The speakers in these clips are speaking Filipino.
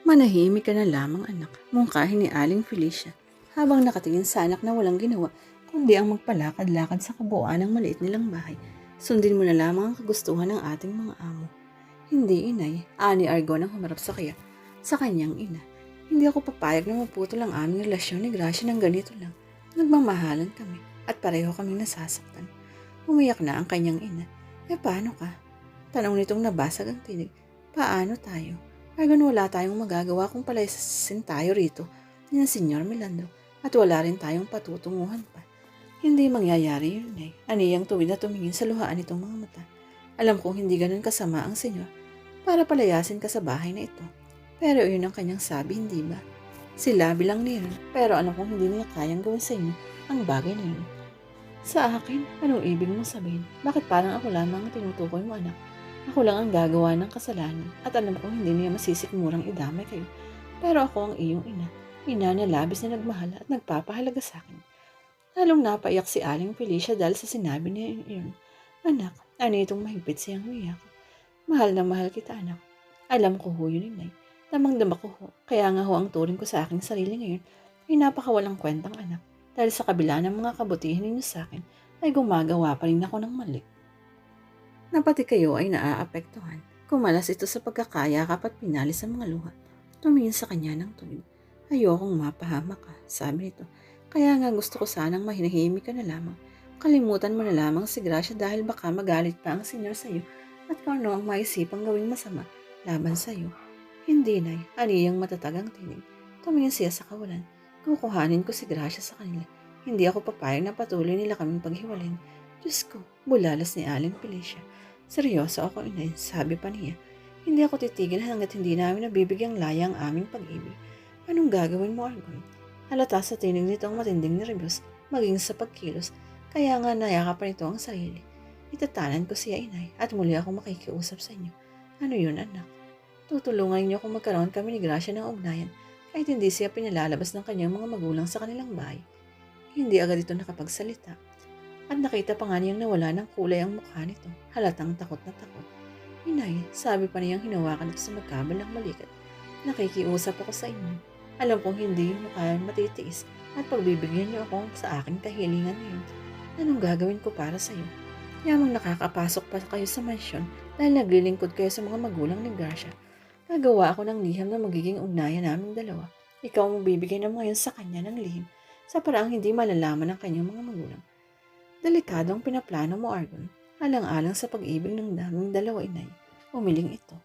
Manahimik ka na lamang anak, mungkahin ni Aling Felicia, habang nakatingin sa anak na walang ginawa, kundi ang magpalakad-lakad sa kabuuan ng maliit nilang bahay. Sundin mo na lamang ang kagustuhan ng ating mga amo. Hindi, inay. Ani Argon ang humarap sa kaya, sa kanyang ina. Hindi ako papayag na maputol ang aming relasyon ni Gracia ng ganito lang. Nagmamahalan kami at pareho kaming nasasaktan. Umiyak na ang kanyang ina. Eh paano ka? Tanong nitong nabasag ang tinig. Paano tayo? Argon wala tayong magagawa kung palayasin tayo rito ni Senyor Milandro at wala rin tayong patutunguhan pa. Hindi mangyayari yun eh. Aniyang tuwid na tumingin sa luhaan nitong mga mata. Alam kong hindi ganun kasama ang senyor para palayasin ka sa bahay na ito. Pero yun ang kanyang sabi, hindi ba? Sila bilang niya, pero alam kong hindi niya kayang gawin sa inyo ang bagay na yun. Sa akin, anong ibig mong sabihin? Bakit parang ako lamang ang tinutukoy mo anak? Ako lang ang gagawa ng kasalanan at alam kong hindi niya masisikmurang idamay kayo. Pero ako ang iyong ina. Ina na labis na nagmahal at nagpapahalaga sa akin. Lalong napaiyak si Aling Felicia dahil sa sinabi niya yun. Anak, ano itong mahigpit siyang umiyak? Mahal na mahal kita, anak. Alam ko ho yun, inay. Damang-dama ko ho. Kaya nga ho ang turing ko sa aking sarili ngayon ay napakawalang kwentang anak. Dahil sa kabila ng mga kabutihan ninyo sa akin, ay gumagawa pa rin ako ng mali. Na pati kayo ay naaapektuhan. Kumalas ito sa pagkakayakap at pinalis sa mga luha. Tumingin sa kanya ng tuwid. Ayokong mapahamak ka, sabi nito. Kaya nga gusto ko sanang mahinahimik ka na lamang. Kalimutan mo na lamang si Gracia dahil baka magalit pa ang senyor sa'yo at kung ano ang maisipang gawing masama laban sa'yo. Hindi, Nay. Aniyang matatag ang tinig. Tumingin siya sa kawalan. Kukuhanin ko si Gracia sa kanila. Hindi ako papayag na patuloy nila kaming paghiwalin. Diyos ko, bulalas ni Aling Felicia. Seryoso ako, inay, sabi pa niya. Hindi ako titigil hanggat hindi namin nabibigyang laya ang aming pag-ibig. Anong gagawin mo, Argon? Halata sa tinig nito ang matinding nervyos, maging sa pagkilos, kaya nga nayakapan nito ang sarili. Itatanan ko siya, inay, at muli ako makikiusap sa inyo. Ano yun, anak? Tutulungan niyo kung magkaroon kami ni Gracia ng ugnayan kahit hindi siya pinalalabas ng kanyang mga magulang sa kanilang bahay. Hindi agad ito nakapagsalita. At nakita pa nga niyang nawala ng kulay ang mukha nito. Halatang takot na takot. Inay, sabi pa niyang hinawakan ito sa magkabalang balikat. Nakikiusap ako sa inyo. Alam kong hindi mo kaya matitiis at pagbibigyan niyo ako sa aking kahilingan ngayon. Anong gagawin ko para sa iyo? Yamang nakakapasok pa kayo sa mansyon dahil naglilingkod kayo sa mga magulang ni Gracia. Gagawa ako ng liham na magiging ugnayan naming dalawa. Ikaw ang magbibigay ng ngayon sa kanya ng lihim sa paraang hindi malalaman ng kanyang mga magulang. Delikado ang pinaplano mo, Argon. Alang-alang sa pag-ibig ng naming dalawa inay. Umiling ito.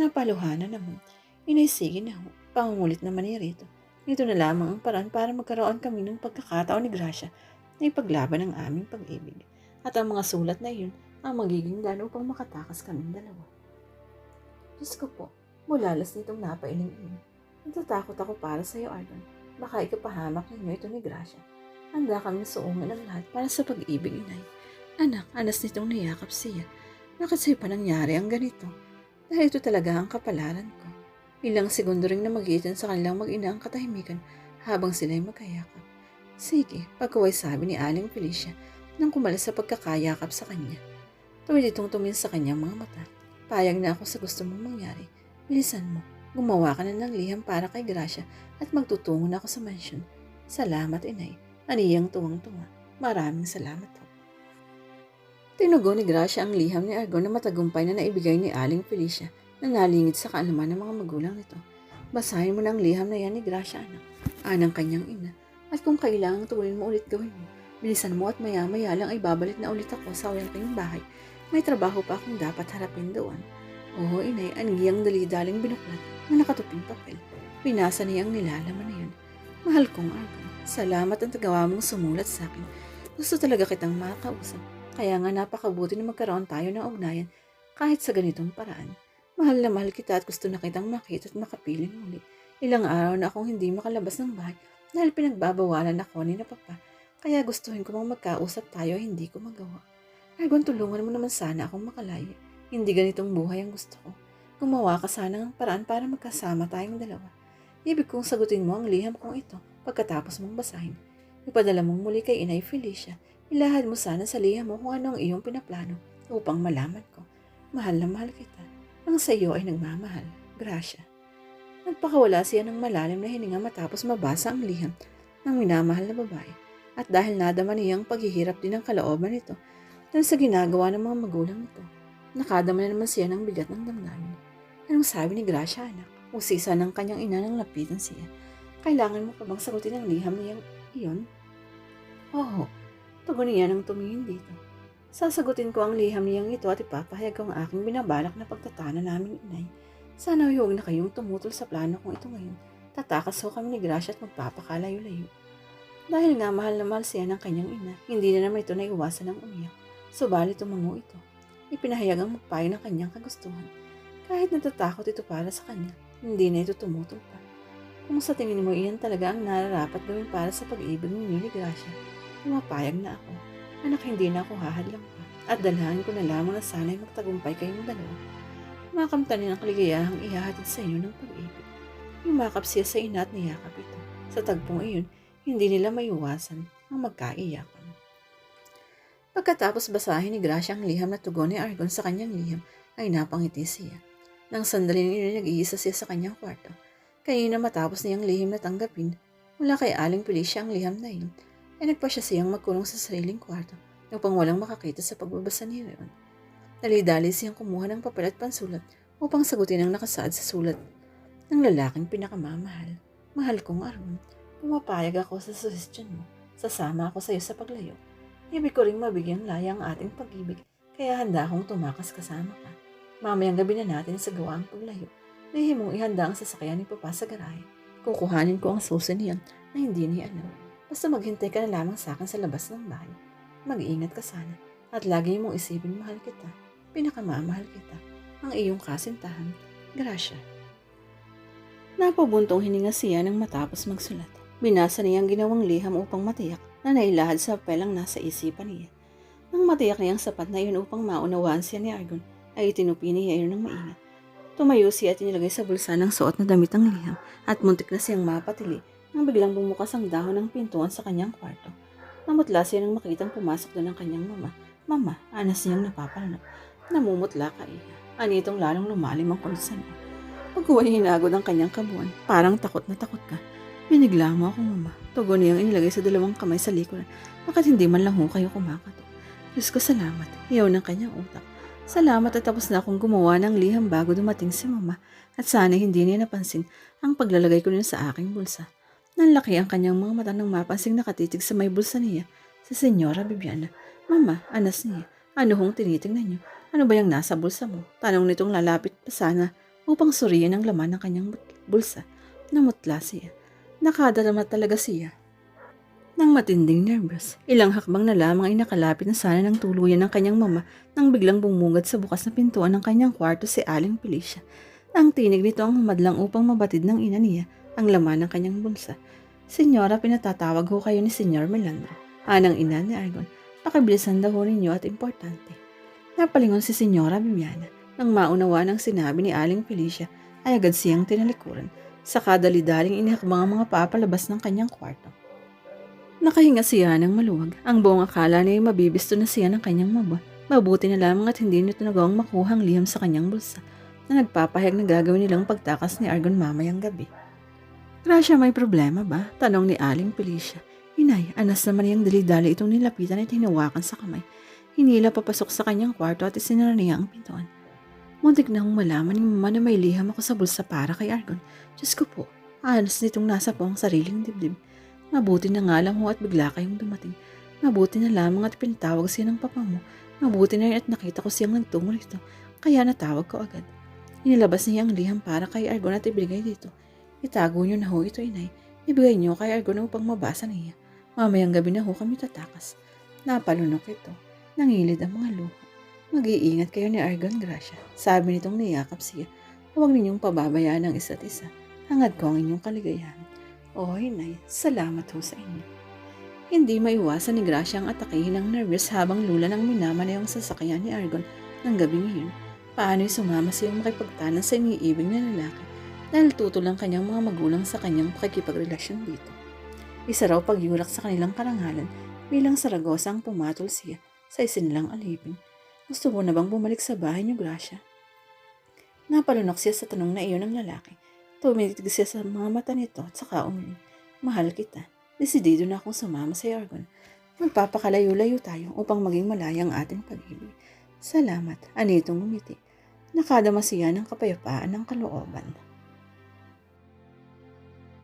Napaluhana naman. Inay, sige na ho. Pangungulit naman niya rito. Ito na lamang ang paraan para magkaroon kami ng pagkakataon ni Gracia na ipaglaban ang aming pag-ibig. At ang mga sulat na iyon ang magiging daan upang makatakas kaming dalawa. Diyos ko po, mulalas nitong napailing iyon. Natatakot ako para sa iyo, Argon. Baka ikapahamak ninyo ito ni Gracia. Handa kami suungan ang lahat para sa pag-ibig, inay. Anak, anas nitong niyakap siya. Bakit sa'yo pa nangyari ang ganito? Dahil ito talaga ang kapalaran ko. Ilang segundo ring namagitan sa kanilang mag-ina ang katahimikan habang sila'y magkayakap. Sige, pagkaway sabi ni Aling Felicia nang kumalas sa pagkakayakap sa kanya. Tuwid itong tumingin sa kanyang mga mata. Payag na ako sa gusto mong mangyari. Bilisan mo. Gumawa ka na ng liham para kay Gracia at magtutungo na ako sa mansyon. Salamat, inay. Aniyang tuwang-tuwa. Maraming salamat po. Tinugo ni Gracia ang liham ni Argon na matagumpay na naibigay ni Aling Felicia na nalingid sa kaalaman ng mga magulang nito. Basahin mo na ang liham na yan ni Gracia, anak. Anang kanyang ina. At kung kailangang tuloyin mo ulit gawin mo, bilisan mo at maya-maya lang ay babalik na ulit ako sa kayong bahay. May trabaho pa akong dapat harapin doon. Oo, inay, aniyang dali-daling binuklat na nakatuping papel. Pinasa niya ang nilalaman na yun. Mahal kong Argon, salamat ang tagawa mong sumulat sa akin. Gusto talaga kitang makakausap. Kaya nga napakabuti na magkaroon tayo ng ugnayan kahit sa ganitong paraan. Mahal na mahal kita at gusto na kitang makita at makapiling muli. Ilang araw na akong hindi makalabas ng bahay dahil pinagbabawalan ako ni na papa. Kaya gustuhin ko mang magkausap tayo hindi ko magawa. Argon, tulungan mo naman sana akong makalaya. Hindi ganitong buhay ang gusto ko. Gumawa ka sana ng paraan para magkasama tayong dalawa. Ibig kong sagutin mo ang liham kong ito pagkatapos mong basahin. Ipadala mong muli kay Inay Felicia. Ilahad mo sana sa liham mo kung ano ang iyong pinaplano upang malaman ko. Mahal na mahal kita. Ang sa iyo ay nagmamahal. Gracia. Nagpakawala siya ng malalim na hininga matapos mabasa ang liham ng minamahal na babae. At dahil nadama niya ang paghihirap din ng kalooban nito dahil sa ginagawa ng mga magulang nito, nakadama na naman siya ng bigat ng damdamin. Anong sabi ni Gracia, anak? Usisa ng kanyang ina nang lapitan siya. Kailangan mo pa bang sagutin ang liham niyang iyon? Oo, tugon niya nang tumingin dito. Sasagutin ko ang liham niyang ito at ipapahayag ang aking binabalak na pagtatana namin inay. Sana huwag na kayong tumutol sa plano kong ito ngayon. Tatakas ho kami ni Gracia at magpapakalayo-layo. Dahil nga mahal na mahal siya ng kanyang ina, hindi na naman ito naiwasan ng umiyak. Subalit tumango ito. Ipinahayag ang magpayo ng kanyang kagustuhan. Kahit natatakot ito para sa kanya, hindi na ito tumutol pa. Kung sa tingin mo iyan talaga ang nararapat gawin para sa pag-ibig ninyo ni Gracia, pumapayag na ako. Anak, hindi na ako hahadlang pa. At dalangin ko na lamang na sana'y magtagumpay kayong dalawa. Makamtanin ang kaligayahang ihahatid sa inyo ng pag-ibig. Yumakap siya sa ina at niyakap ito. Sa tagpong iyon, hindi nila maiwasan ang magkaiyakan. Pagkatapos basahin ni Gracia ang liham na tugon ni Argon sa kanyang liham, ay napangiti siya. Nang sandaling iyon nag-iisa siya sa kanyang kwarto. Kaya na matapos niyang lihim na tanggapin, mula kay Aling Felicia ang liham na iyon, ay nagpa siya siyang magkulong sa sariling kwarto upang walang makakita sa pagbabasa niya yun. Dali-dali siyang kumuha ng papel at pansulat upang sagutin ang nakasaad sa sulat ng lalaking pinakamamahal. Mahal kong Argon, pumapayag ako sa suggestion mo. Sasama ako sa iyo sa paglayo. Ibig ko ring mabigyang laya ang ating pag-ibig, kaya handa akong tumakas kasama ka. Mamayang gabi na natin sa gawaang paglayo. Nahihimong ihanda ang sasakyan ni Papa sa garahe. Kukuhanin ko ang susi niyan na hindi niya alam. Basta maghintay ka na lamang sa akin sa labas ng bahay. Mag-iingat ka sana at lagi mong isipin mahal kita. Pinakamamahal kita. Ang iyong kasintahan. Gracia. Napabuntong hininga siya nang matapos magsulat. Binasa niya ang ginawang liham upang matiyak na nailahad sa papel ang nasa isipan niya. Nang matiyak niyang sapat na iyon upang maunawaan siya ni Argon, ay itinupi niya iyon ng maingat. Tumayo siya at inilagay sa bulsa ng suot na damit ang liham at muntik na siyang mapatili nang biglang bumukas ang dahon ng pintuan sa kanyang kwarto. Namutla siya nang makitang pumasok doon ang kanyang mama. Mama, anas niyang napapalanap. Namumutla ka iya. Anitong lalong lumalim ang pulsan niya. Pagkuhan hinagod ang kanyang kabuan, parang takot na takot ka. Binigla mo ako, mama. Tugon niyang inilagay sa dalawang kamay sa likuran. Bakit hindi man lang ho kayo kumakato? Diyos ko, salamat. Iyaw ng kanyang utak. Salamat at tapos na akong gumawa ng liham bago dumating si mama. At sana hindi niya napansin ang paglalagay ko niya sa aking bulsa. Nanlaki ang kanyang mga mata nang mapansing nakatitig sa may bulsa niya, si Senyora Bibiana. Mama, anas niya. Ano hong tinitingnan niyo? Ano ba yung nasa bulsa mo? Tanong nitong lalapit pa sana upang suriin ang laman ng kanyang bulsa. Namutla siya. Nakadalama talaga siya. Nang matinding nervous, ilang hakbang na lamang ay nakalapit na sana ng tuluyan ng kanyang mama nang biglang bumungad sa bukas na pintuan ng kanyang kwarto si Aling Felicia. Ang tinig nito ang humadlang upang mabatid ng ina niya ang laman ng kanyang bulsa. Senyora, pinatatawag ho kayo ni Senyor Melandro. Anang ina ni Argon, pakibilisan daw ho ninyo at importante. Napalingon si Senyora Viviana. Nang maunawa ng sinabi ni Aling Felicia, ay agad siyang tinalikuran. Sa kadali-daling inihakbang ang mga papalabas ng kanyang kwarto. Nakahinga siya ng maluwag. Ang buong akala niya ay mabibisto na siya ng kanyang maba. Mabuti na lamang at hindi nito nagawang makuhang liham sa kanyang bulsa na nagpapahayag na gagawin nilang pagtakas ni Argon mamayang gabi. Gracia, may problema ba? Tanong ni Aling Felicia. Inay, anas naman niyang dali-dali itong nilapitan at hinawakan sa kamay. Hinila papasok sa kanyang kwarto at isinara niya ang pintuan. Muntik na akong malaman ni mama na may liham ako sa bulsa para kay Argon. Diyos ko po, anas nitong nasa po ang sariling dibdib. Mabuti na nga lang ho at bigla kayong dumating. Mabuti na lamang at pinatawag siya ng papa mo. Mabuti na rin at nakita ko siyang nagtungo rito. Kaya natawag ko agad. Inilabas niya ang liham para kay Argon at ibigay dito. Itago niyo na ho ito, inay. Ibigay niyo kay Argon upang mabasa niya. Mamayang gabi na ho kami tatakas. Napalunok ito. Nangilid ang mga luha. Mag-iingat kayo ni Argon Gracia. Sabi nitong niyakap siya. Huwag ninyong pababayaan ang isa't isa. Hangad ko ang inyong kaligayahan. O, inay, salamat ho sa inyo. Hindi maiwasan ni Gracia ang atakihin ng nervous habang lula ng minama na yung sasakyan ni Argon ng gabi ngayon. Paano'y sumama siyang makipagtanan sa iniibig na lalaki dahil tutol ang kanyang mga magulang sa kanyang pakikipagrelasyon dito. Isa raw pagyulak sa kanilang karangalan bilang Saragosa ang pumatol siya sa isinilang alipin. Gusto mo na bang bumalik sa bahay niyo, Gracia? Napalunok siya sa tanong na iyon ng lalaki. Tumitig siya sa mga mata nito at saka umiling. Mahal kita. Desidido na akong sumama sa Argon. Magpapakalayo-layo tayo upang maging malaya ang ating pag-ibig. Salamat, anitong umiti. Nakadama siya ng kapayapaan ng kalooban.